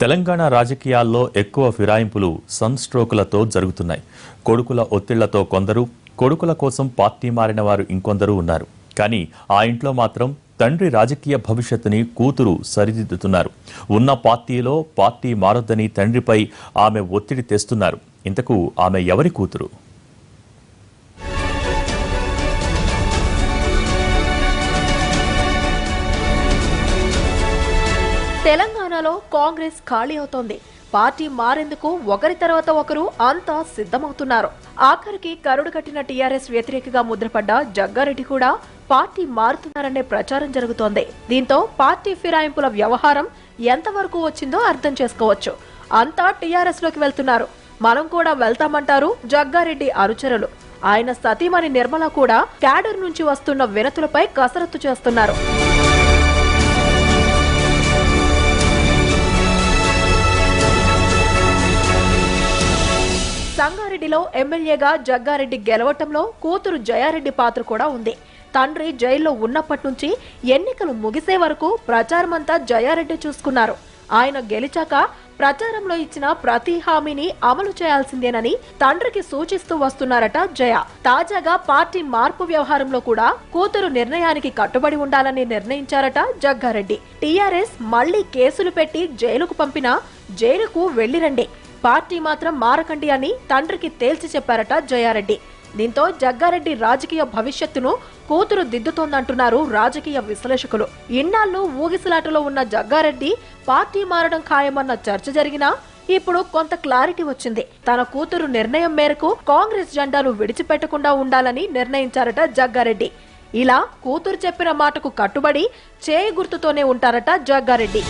తెలంగాణ రాజకీయాల్లో ఎక్కువ ఫిరాయింపులు సన్ స్ట్రోకులతో జరుగుతున్నాయి. కొడుకుల ఒత్తిళ్ళతో కొందరు కొడుకుల కోసం పార్టీ మారిన వారు ఇంకొందరు ఉన్నారు. కానీ ఆ ఇంట్లో మాత్రం తండ్రి రాజకీయ భవిష్యత్తుని కూతురు సరిదిద్దుతున్నారు. ఉన్న పార్టీలో పార్టీ మారొద్దని తండ్రిపై ఆమె ఒత్తిడి తెస్తున్నారు. ఇంతకు ఆమె ఎవరి కూతురు? తెలంగాణలో కాంగ్రెస్ ఖాళీ అవుతోంది. పార్టీ మారేందుకు ఒకరి తర్వాత ఒకరు అంతా సిద్ధమవుతున్నారు. ఆఖరికి కరుడు కట్టిన టీఆర్ఎస్ వ్యతిరేకగా ముద్రపడ్డ జగ్గారెడ్డి కూడా పార్టీ మారుతున్నారనే ప్రచారం జరుగుతోంది. దీంతో పార్టీ ఫిరాయింపుల వ్యవహారం ఎంతవరకు వచ్చిందో అర్థం చేసుకోవచ్చు. అంతా టీఆర్ఎస్లోకి వెళ్తున్నారు. మనం కూడా వెళ్తామంటారు జగ్గారెడ్డి అనుచరులు. ఆయన సతీమణి నిర్మల కూడా క్యాడర్ నుంచి వస్తున్న వినతులపై కసరత్తు చేస్తున్నారు. సంగారెడ్డిలో ఎమ్మెల్యేగా జగ్గారెడ్డి గెలవటంలో కూతురు జయారెడ్డి పాత్ర కూడా ఉంది. తండ్రి జైల్లో ఉన్నప్పటి నుంచి ఎన్నికలు ముగిసే వరకు ప్రచారమంతా జయారెడ్డి చూసుకున్నారు. ఆయన గెలిచాక ప్రచారంలో ఇచ్చిన ప్రతి హామీని అమలు చేయాల్సిందేనని తండ్రికి సూచిస్తూ వస్తున్నారట జయ. తాజాగా పార్టీ మార్పు వ్యవహారంలో కూడా కూతురు నిర్ణయానికి కట్టుబడి ఉండాలని నిర్ణయించారట జగ్గారెడ్డి. టీఆర్ఎస్ మళ్ళీ కేసులు పెట్టి జైలుకు పంపినా జైలుకు వెళ్ళిరండి పార్టీ మాత్రం మారకండి అని తండ్రికి తేల్చి చెప్పారట జయారెడ్డి. దీంతో జగ్గారెడ్డి రాజకీయ భవిష్యత్తును కూతురు దిద్దుతోందంటున్నారు రాజకీయ విశ్లేషకులు. ఇన్నాళ్ళు ఊగిసలాటలో ఉన్న జగ్గారెడ్డి పార్టీ మారడం ఖాయమన్న చర్చ జరిగినా ఇప్పుడు కొంత క్లారిటీ వచ్చింది. తన కూతురు నిర్ణయం మేరకు కాంగ్రెస్ జెండాను విడిచిపెట్టకుండా ఉండాలని నిర్ణయించారట జగ్గారెడ్డి. ఇలా కూతురు చెప్పిన మాటకు కట్టుబడి చేయి గుర్తుతోనే ఉంటారట జగ్గారెడ్డి.